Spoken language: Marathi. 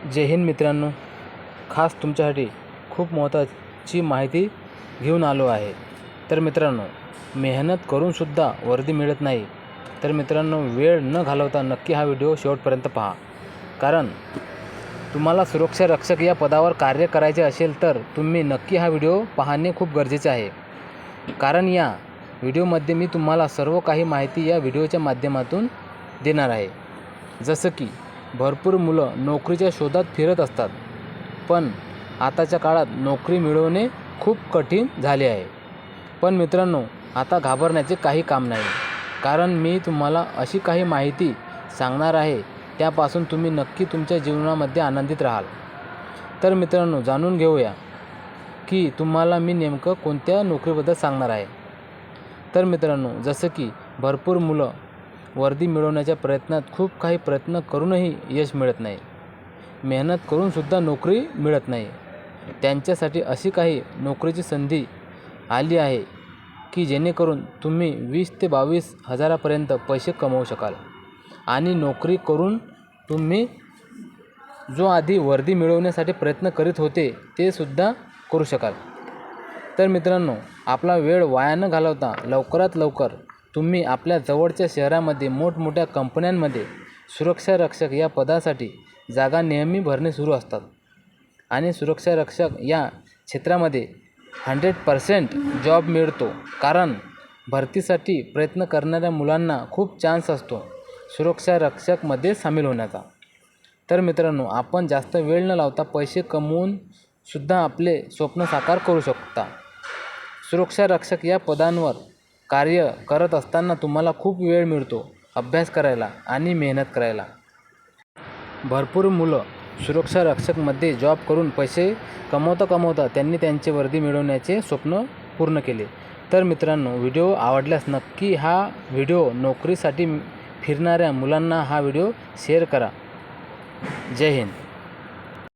जय हिंद मित्रांनो. खास तुमच्यासाठी खूप महत्त्वाची माहिती घेऊन आलो आहे. तर मित्रांनो मेहनत करूनसुद्धा वर्दी मिळत नाही. तर मित्रांनो वेळ न घालवता नक्की हा व्हिडिओ शेवटपर्यंत पहा. कारण तुम्हाला सुरक्षा रक्षक या पदावर कार्य करायचे असेल तर तुम्ही नक्की हा व्हिडिओ पाहणे खूप गरजेचे आहे. कारण या व्हिडिओमध्ये मी तुम्हाला सर्व काही माहिती या व्हिडिओच्या माध्यमातून देणार आहे. जसं की भरपूर मुलं नोकरीच्या शोधात फिरत असतात. पण आताच्या काळात नोकरी मिळवणे खूप कठीण झाले आहे. पण मित्रांनो आता घाबरण्याचे काही काम नाही. कारण मी तुम्हाला अशी काही माहिती सांगणार आहे त्यापासून तुम्ही नक्की तुमच्या जीवनामध्ये आनंदित राहाल. तर मित्रांनो जाणून घेऊया की तुम्हाला मी नेमकं कोणत्या नोकरीबद्दल सांगणार आहे. तर मित्रांनो जसं की भरपूर मुलं वर्दी मिळवण्याच्या प्रयत्नात खूप काही प्रयत्न करूनही यश मिळत नाही. मेहनत करूनसुद्धा नोकरी मिळत नाही. त्यांच्यासाठी अशी काही नोकरीची संधी आली आहे की जेणेकरून तुम्ही वीस ते बावीस हजारापर्यंत पैसे कमवू शकाल. आणि नोकरी करून तुम्ही जो आधी वर्दी मिळवण्यासाठी प्रयत्न करीत होते ते सुद्धा करू शकाल. तर मित्रांनो आपला वेळ वाया न घालवता लवकरात लवकर तुम्ही आपल्या जवळच्या शहरामध्ये मोठमोठ्या कंपन्यांमध्ये सुरक्षारक्षक या पदासाठी जागा नेहमी भरणे सुरू असतात. आणि सुरक्षारक्षक या क्षेत्रामध्ये हंड्रेड पर्सेंट जॉब मिळतो. कारण भरतीसाठी प्रयत्न करणाऱ्या मुलांना खूप चान्स असतो सुरक्षारक्षकमध्ये सामील होण्याचा. तर मित्रांनो आपण जास्त वेळ न लावता पैसे कमवून सुद्धा आपले स्वप्न साकार करू शकता. सुरक्षा रक्षक या पदांवर कार्य करत असताना तुम्हाला खूप वेळ मिळतो अभ्यास करायला आणि मेहनत करायला. भरपूर मुलं सुरक्षा रक्षकमध्ये जॉब करून पैसे कमवता कमवता त्यांनी त्यांचे वर्दी मिळवण्याचे स्वप्न पूर्ण केले. तर मित्रांनो व्हिडिओ आवडल्यास नक्की हा व्हिडिओ नोकरीसाठी फिरणाऱ्या मुलांना हा व्हिडिओ शेअर करा. जय हिंद.